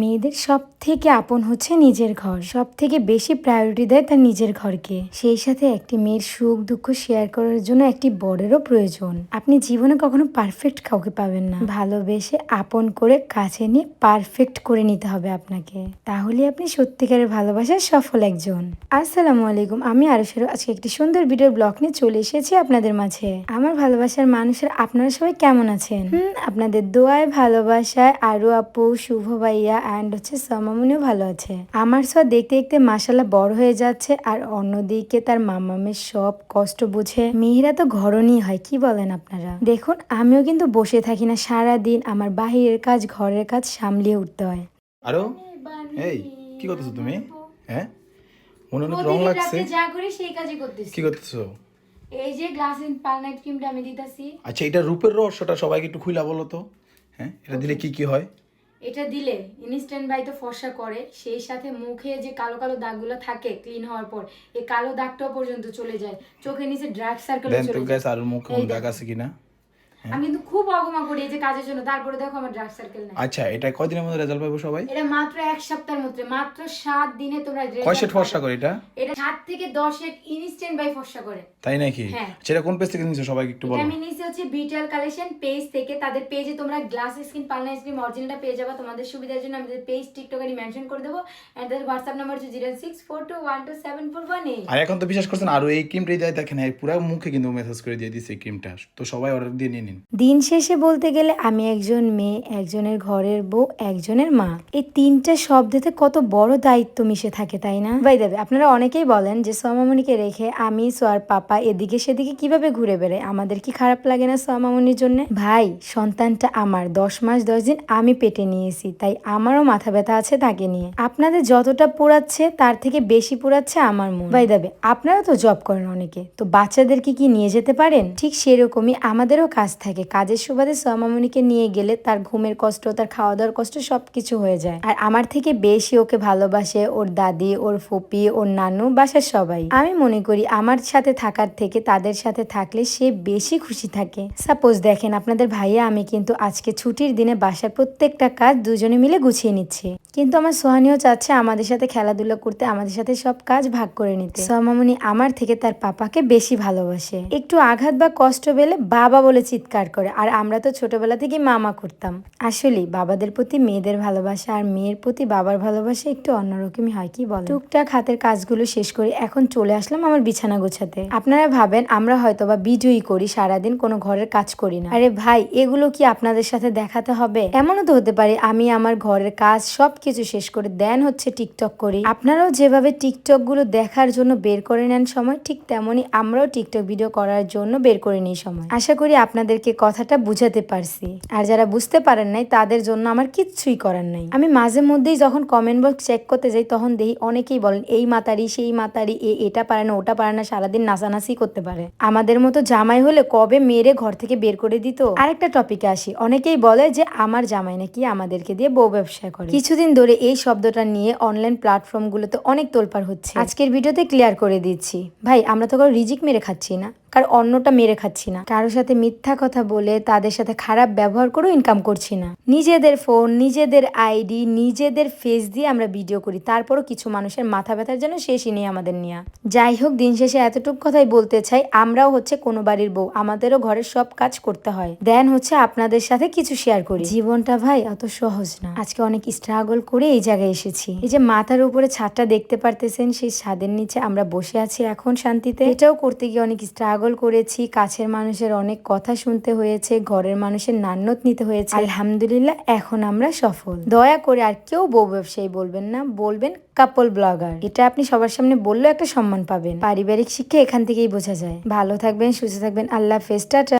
মেয়েদের সব থেকে আপন হচ্ছে নিজের ঘর। সব থেকে বেশি প্রায়োরিটি দেয় তার নিজের ঘরকে। সেই সাথে একটি মেয়ের সুখ, দুঃখ শেয়ার করার জন্য একটি বরেরও প্রয়োজন। আপনি জীবনে কখনো পারফেক্ট কাউকে পাবেন না। ভালোবেসে আপন করে কাছে নিয়ে পারফেক্ট করে নিতে হবে আপনাকে। তাহলে আপনি সত্যিকারের ভালোবাসার সফল একজন। আসসালামু আলাইকুম, আমি আরশের। আজকে একটি সুন্দর ভিডিওর ব্লগ নিয়ে চলে এসেছি আপনাদের মাঝে। আমার ভালোবাসার মানুষের আপনারা সবাই কেমন আছেন? আপনাদের দোয়ায়, ভালোবাসায়, আরু আপু, শুভ ভাইয়া অ্যান্ড হচ্ছে সমামনিও ভালো আছে। আমার সব দেখতে দেখতে মাসাল্লাহ বড় হয়ে যাচ্ছে আর অন্যদিকে তার মামামের সব কষ্ট বুঝে মেয়েরা তো ঘরণই হয় কি বলেন আপনারা? দেখুন আমিও কিন্তু বসে থাকি না সারা দিন আমার বাহিরের কাজ ঘরের কাজ সামলিয়ে উঠতে হয়। আরও? এই কি করতেছো তুমি? হ্যাঁ? মনে অনেক রং লাগছে। যা করি সেই কাজই করতেছি। কি করতেছো? এই যে গ্লাস ইন পালনাইট ক্রিমটা আমি দিতেছি। আচ্ছা এটা রূপের রহস্যটা সবাইকে একটু খুইলা বলো তো। হ্যাঁ এটা দিলে কি কি হয়? এটা দিলে ইনস্ট্যান্ট বাই তো ফর্সা করে সেই সাথে মুখে যে কালো কালো দাগগুলো থাকে ক্লিন হওয়ার পর এই কালো দাগটাও পর্যন্ত চলে যায়। চোখের নিচে ড্রাগ সার্কেল চলে যায়। আর মুখে দাগ আছে কিনা? আমি কিন্তু খুব অগমা করি এই যে কাজের জন্য। তারপরে দেখো আমার ডার্ক সার্কেল নাই। আচ্ছা এটা কয়দিনের মধ্যে রেজাল্ট পাবো সবাই? এটা মাত্র এক সপ্তাহের মধ্যে মাত্র সাত দিনে তোমরা result কয় সেট ফর্সা করে এটা? এটা সাত থেকে দশ এক ইনস্ট্যান্ট বাই ফর্সা করে। তাই নাকি? হ্যাঁ। সেটা কোন পেজ থেকে নিছো সবাইকে একটু বলো? আমি নিয়েছি হচ্ছে বিটেল কালেকশন পেজ থেকে। তাদের পেজে তোমরা গ্লাস স্কিন পার্লার স্কিন অরিজিনালটা পেয়ে যাবে তোমাদের সুবিধার জন্য। আমি পেজ টিকটকে মেনশন করে দেবো। এন্ড তাদের হোয়াটসঅ্যাপ নাম্বার হচ্ছে zero six four two one two seven four one eight আর এখন তো বিশ্বাস করছেন আরও এই ক্রিমটাই দেয় দেখেন এই পুরো মুখে কিন্তু মেসেজ করে দিয়ে দিছে এই ক্রিমটা তো সবাই অর্ডার দিয়ে নিয়ে নিন। দিন শেষে বলতে গেলে আমি একজন মেয়ে, একজনের ঘরের বউ, একজনের মা। এই তিনটা শব্দতে কত বড় দায়িত্ব মিশে থাকে, তাই না? ভাই দেবে আপনারা অনেকেই বলেন যে সোমামণিকে রেখে আমি সোয়ার পাপা এদিকে সেদিকে কীভাবে ঘুরে বেড়াই আমাদের কি খারাপ লাগে না সোমামণির জন্য? ভাই, সন্তানটা আমার। দশ মাস, দশ দিন আমি পেটে নিয়েছি, তাই আমারও মাথা ব্যথা আছে তাকে নিয়ে। আপনাদের যতটা পোড়াচ্ছে, তার থেকে বেশি পোড়াচ্ছে আমার মন। ভাই দেবে আপনারা তো জব করেন অনেকে, তো বাচ্চাদেরকে কি নিয়ে যেতে পারেন? ঠিক সেরকমই আমাদেরও কাজ থাকে। কাজের সুবাদে সোমামণিকে নিয়ে গেলে তার ঘুমের কষ্ট, তার খাওয়া দাওয়ার কষ্ট সবকিছু হয়ে যায়। আর আমার থেকে বেশি ওকে ভালোবাসে ওর দাদি, ওর ফুপি, ওর নানু, বাসার সবাই। আমি মনে করি আমার সাথে থাকার থেকে তাদের সাথে থাকলে সে বেশি খুশি থাকে। সাপোজ দেখেন, আপনাদের ভাইয়া, আমি কিন্তু আজকে ছুটির দিনে বাসার প্রত্যেকটা কাজ দুজনে মিলে গুছিয়ে নিচ্ছি। কিন্তু আমার সোহানিও চাচ্ছে আমাদের সাথে খেলাধুলা করতে, আমাদের সাথে সব কাজ ভাগ করে নিতে। সোহামামনি আমার থেকে তার পাপাকে বেশি ভালোবাসে। একটু আঘাত বা কষ্ট পেলে বাবা বলে চিৎকার করে। আর আমরা তো ছোটবেলা থেকে মামা করতাম। আসলে বাবাদের প্রতি মেয়েদের ভালোবাসা আর মেয়ের প্রতি বাবার ভালোবাসা একটু অন্যরকমই হয়, কি বল টুকটাক হাতের কাজগুলো শেষ করে এখন চলে আসলাম আমার বিছানা গোছাতে। আপনারা ভাবেন আমরা হয়তো বা ভিডিওই করি, সারাদিন কোনো ঘরের কাজ করি না। আরে ভাই, এগুলো কি আপনাদের সাথে দেখাতে হবে? এমনও তো হতে পারে আমি আমার ঘরের কাজ সবকিছু শেষ করে দেন হচ্ছে টিকটক করি। আপনারাও যেভাবে টিকটকগুলো দেখার জন্য বের করে নেন সময়, ঠিক তেমনই আমরাও টিকটক ভিডিও করার জন্য বের করে নিই সময়। আশা করি আপনাদেরকে কথাটা বুঝাতে পারছি। আর যারা বুঝতে পারেন নাই, তাদের জন্য আমার কিচ্ছুই করার নাই। আমি মাঝে মধ্যেই যখন কমেন্ট বক্স চেক করতে যাই, তখন দেখি অনেকেই বলেন, এই মাতারি, সেই মাতারি, এ এটা পারে না, ওটা পারে না, সারাদিন নাচানাচি করতে পারে। আমাদের মতো জামাই হলে কবে মেরে ঘর থেকে বের করে দিত? আরেকটা টপিকে আসি। অনেকেই বলে যে, আমার জামাই নাকি আমাদেরকে দিয়ে বউ ব্যবসা করে। কিছুদিন ধরে এই শব্দটা নিয়ে অনলাইন প্ল্যাটফর্ম গুলোতে অনেক তোলপাড় হচ্ছে। আজকের ভিডিওতে ক্লিয়ার করে দিচ্ছি। ভাই, আমরা তো কারও রিজিক মেরে খাচ্ছি না। কার অন্যটা মেরে খাচ্ছি না। কারোর সাথে মিথ্যা কথা বলে তাদের সাথে খারাপ ব্যবহার করেও ইনকাম করছি না। নিজেদের ফোন নিজেদের আইডি নিজেদের ফেস দিয়ে আমরা ভিডিও করি। তারপরও কিছু মানুষের মাথা ব্যথার জন্য শেষই নেই আমাদের নিয়ে। যাই হোক, দিন শেষে এতটুকু কথাই বলতে চাই, আমরাও হচ্ছে কোনো বাড়ির বউ। আমাদেরও ঘরের সব কাজ করতে হয়। দেন হচ্ছে আপনাদের সাথে কিছু শেয়ার করি। জীবনটা ভাই অত সহজ না। আজকে অনেক স্ট্রাগল করে এই জায়গায় এসেছি। এই যে মাথার উপরে ছাদটা দেখতে পারতেছেন, সেই ছাদের নিচে আমরা বসে আছি এখন শান্তিতে। এটাও করতে গিয়ে অনেক স্ট্রাগল করেছি, কাছের মানুষের অনেক কথা শুনতে হয়েছে, ঘরের মানুষের নান্নত নিতে হয়েছে। আলহামদুলিল্লাহ, এখন আমরা সফল। দয়া করে আর কেউ বউ ব্যবসায়ী বলবেন না, বলবেন কাপল ব্লগার এটা আপনি সবার সামনে বললেও একটা সম্মান পাবেন। পারিবারিক শিক্ষা এখান থেকেই বোঝা যায়। ভালো থাকবেন, সুস্থ থাকবেন। আল্লাহ হাফেজ, টাটা।